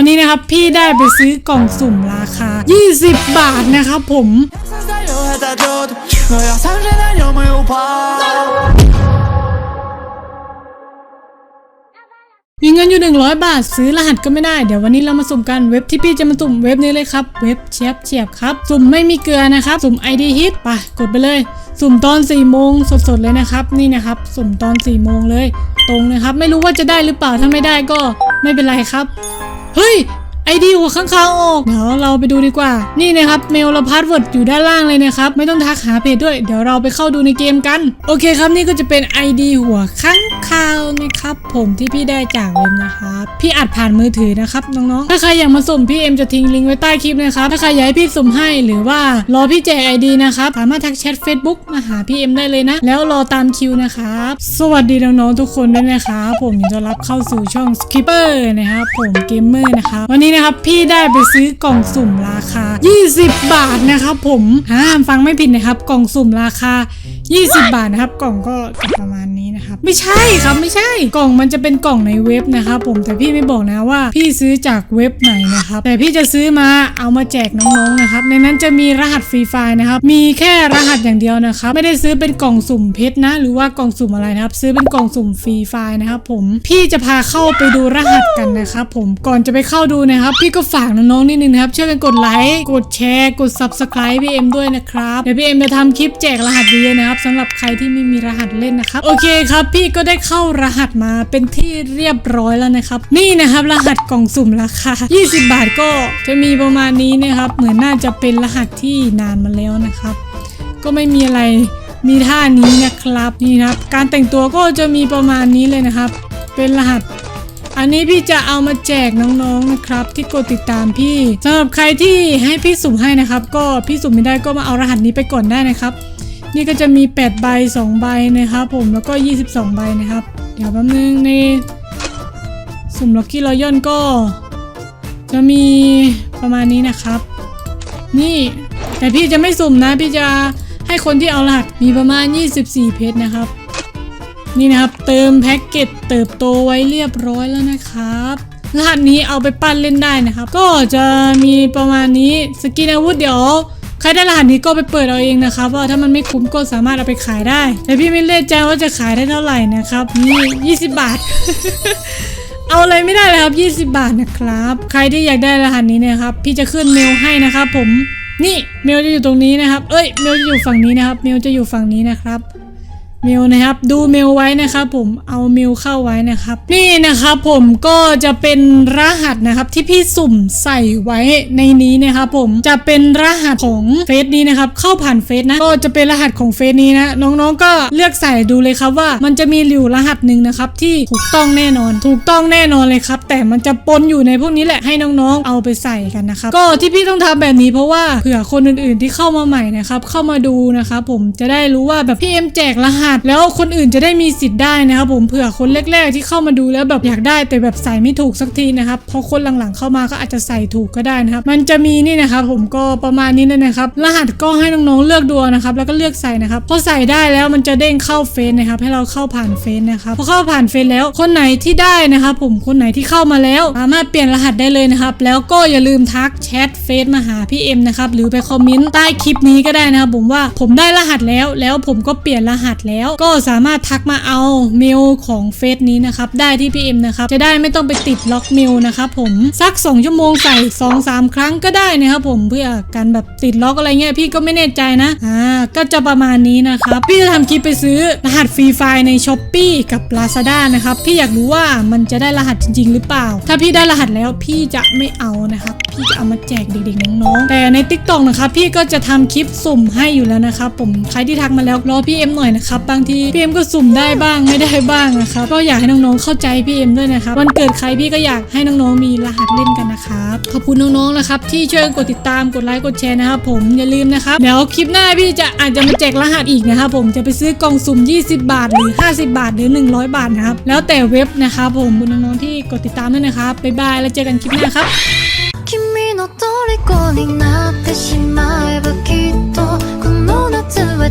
วันนี้นะครับพี่ได้ไปซื้อกล่องสุ่มราคา 20 บาทนะครับผมมีเงินอยู่ 100 บาทซื้อรหัสก็ไม่ได้ เดี๋ยววันนี้เรามาสุ่มกันเว็บที่พี่จะมาสุ่มเว็บนี้เลยครับ เว็บเชียบเชียบครับ สุ่มไม่มีเกลือนะครับ สุ่ม idhit ไปกดไปเลย สุ่มตอน4ี่โมงสดๆเลยนะครับ นี่นะครับ สุ่มตอน4ี่โมงเลย ตรงนะครับ ไม่รู้ว่าจะได้หรือเปล่าถ้าไม่ได้ก็ไม่เป็นไรครับ เฮ้ยไอดีหัวข้างๆออกเดี๋ยวเราไปดูดีกว่า นี่นะครับเมลและพาสเวิร์ดอยู่ด้านล่างเลยนะครับ ไม่ต้องทักหาเพจด้วย เดี๋ยวเราไปเข้าดูในเกมกัน โอเคครับนี่ก็จะเป็น ID หัวข้าง คาวนะครับ ผมที่พี่ได้จากเว็บนะครับพี่อัดผ่านมือถือนะครับน้องๆถ้าใครอยากมาสุ่มพี่เอ็มจะทิ้งลิงก์ไว้ใต้คลิปนะครับถ้าใครอยากให้พี่สุ่มให้หรือว่ารอพี่แจก ID นะครับสามารถทักแชท Facebook มาหาพี่เอ็มได้เลยนะ แล้วรอตามคิวนะครับสวัสดีน้องๆทุกคนด้วยนะครับผมยินดีต้อนรับเข้าสู่ช่อง Skipper นะครับผมเกมเมอร์นะครับวันนี้นะครับพี่ได้ไปซื้อกล่องสุ่มราคา 20 บาทนะครับผมห้ามฟังไม่ผิดนะครับ กล่องสุ่มราคา 20 บาทนะครับ กล่องก็ประมาณนี้ ไม่ใช่ครับไม่ใช่ กล่องมันจะเป็นกล่องในเว็บนะครับผมแต่พี่ไม่บอกนะว่า พี่ซื้อจากเว็บไหนนะครับแต่พี่จะซื้อมาเอามาแจกน้องๆนะครับในนั้นจะมีรหัสฟรีไฟล์นะครับมีแค่รหัสอย่างเดียวนะครับไม่ได้ซื้อเป็นกล่องสุ่มเพชรนะ หรือว่ากล่องสุ่มอะไรนะครับ ซื้อเป็นกล่องสุ่มฟรีไฟล์นะครับผมพี่จะพาเข้าไปดูรหัสกันนะครับผมก่อนจะไปเข้าดูนะครับ พี่ก็ฝากน้องๆนิดนึงนะครับช่วยกันกดไลค์กดแชร์กด subscribe พี่เอ็มด้วยนะครับเดี๋ยวพี่เอ็มจะทำคลิปแจกรหัสเยอะนะครับสำหรับใครที่ไม่มีรหัสเล่นนะครับโอเคครับพี่ก็ได้เข้ารหัสมาเป็นที่เรียบร้อยแล้วนะครับ นี่นะครับรหัสกล่องสุ่มราคา 20 บาทก็จะมีประมาณนี้นะครับ เหมือนน่าจะเป็นรหัสที่นานมาแล้วนะครับ ก็ไม่มีอะไรมีท่านี้นะครับนี่นะครับ การแต่งตัวก็จะมีประมาณนี้เลยนะครับ เป็นรหัส อันนี้พี่จะเอามาแจกน้องๆนะครับ ที่กดติดตามพี่สำหรับใครที่ให้พี่สุ่มให้นะครับ ก็พี่สุ่มไม่ได้ก็มาเอารหัสนี้ไปก่อนได้นะครับ นี่ก็จะมี 8 ใบ 2 ใบนะครับผมแล้วก็ 22 ใบนะครับ เดี๋ยวแป๊บนึงในสุ่มล็อกกี้รอยอนก็ จะมีประมาณนี้นะครับ นี่แต่พี่จะไม่สุ่มนะ พี่จะให้คนที่เอารหัสมีประมาณ 24 เพชรนะครับ นี่นะครับเติมแพ็กเกจเติบโตไว้เรียบร้อยแล้วนะครับรหัสนี้เอาไปปั้นเล่นได้นะครับ ก็จะมีประมาณนี้สกินอาวุธเดี๋ยว ใครได้รหัสนี้ก็ไปเปิดเอาเองนะครับว่าถ้ามันไม่คุ้มก็สามารถเอาไปขายได้ แต่พี่ไม่เล่นใจว่าจะขายได้เท่าไหร่นะครับนี่20 บาท เอาอะไรไม่ได้เลยครับ 20 บาทนะครับ ใครที่อยากได้รหัสนี้นะครับ พี่จะขึ้นเมลให้นะครับผมนี่เมลจะอยู่ตรงนี้นะครับ เอ้ยเมลจะอยู่ฝั่งนี้นะครับ เมลจะอยู่ฝั่งนี้นะครับ เมลนะครับดูเมลไว้นะครับผมเอาเมลเข้าไว้นะครับ นี่นะครับผมก็จะเป็นรหัสนะครับที่พี่สุ่มใส่ไว้ในนี้นะครับผมจะเป็นรหัสของเฟซนี้นะครับเข้าผ่านเฟซนะก็จะเป็นรหัสของเฟซนี้นะน้องๆก็เลือกใส่ดูเลยครับว่า มันจะมีอยู่รหัสหนึ่งนะครับที่ถูกต้องแน่นอน ถูกต้องแน่นอนเลยครับ แต่มันจะปนอยู่ในพวกนี้แหละให้น้องๆ เอาไปใส่กันนะครับก็ที่พี่ต้องทำแบบนี้เพราะว่าเผื่อคนอื่นๆที่เข้ามาใหม่นะครับเข้ามาดูนะครับผมจะได้รู้ว่าแบบพี่เอ็มแจกรหัส แล้วคนอื่นจะได้มีสิทธิ์ได้นะครับผมเผื่อคนแรกๆที่เข้ามาดูแล้วแบบอยากได้แต่แบบใส่ไม่ถูกสักทีนะครับพอคนหลังๆเข้ามาก็อาจจะใส่ถูกก็ได้นะครับมันจะมีนี่นะครับผมก็ประมาณนี้นะครับรหัสก็ให้น้องๆเลือกดูนะครับแล้วก็เลือกใส่นะครับพอใส่ได้แล้วมันจะเด้งเข้าเฟซนะครับให้เราเข้าผ่านเฟซนะครับพอเข้าผ่านเฟซแล้วคนไหนที่ได้นะครับผมคนไหนที่เข้ามาแล้ว สามารถเปลี่ยนรหัสได้เลยนะครับ แล้วก็อย่าลืมทักแชทเฟซมาหาพี่เอ็มนะครับหรือไปคอมเมนต์ใต้คลิปนี้ก็ได้นะครับผมว่าผมได้รหัสแล้ว แล้วผมก็เปลี่ยนรหัสแล้ว ก็สามารถทักมาเอาเมลของเฟซนี้นะครับได้ที่พี่เอ็มนะครับจะได้ไม่ต้องไปติดล็อกเมลนะครับผมสัก 2 ชั่วโมงใส่ 2-3 ครั้งก็ได้นะครับผมเพื่อการแบบติดล็อกอะไรเงี้ยพี่ก็ไม่แน่ใจนะอ่าก็จะประมาณนี้นะครับพี่จะทำคลิปไปซื้อรหัสฟรีไฟใน s h อ p e e กับ Lazada นะครับพี่อยากรู้ว่ามันจะได้รหัสจริงๆหรือเปล่า ถ้าพี่ได้รหัสแล้วพี่จะไม่เอานะครับ พี่จะเอามาแจกเด็กๆน้องๆแต่ใน Tik t o อกนะครับพี่ก็จะทำคลิปสุ่มให้อยู่แล้วนะครับผมใครที่ทักมาแล้วรอพี่เอ็มหน่อยนะครับบางทีพี่เอ็มก็สุ่มได้บ้างไม่ได้บ้างนะครับก็อยากให้น้องๆเข้าใจพี่เอ็มด้วยนะครับวันเกิดใครพี่ก็อยากให้น้องๆมีรหัสเล่นกันนะครับขอบคุณน้องๆนะครับที่ช่วยกดติดตามกดไลค์กดแชร์นะครับผมอย่าลืมนะครับเดี๋ยวคลิปหน้าพี่จะอาจจะมาแจกรหัสอีกนะครับผมจะไปซื้อกล่องสุ่ม 20 บาทหรือ 50 บาทหรือ 100 บาทนะครับแล้วแต่เว็บนะครับผมคุณน้องๆที่กดติดตามด้วยนะครับบ๊ายบายแล้วเจอกันคลิปหน้าครับ の虜になってしまえばきっとこの夏は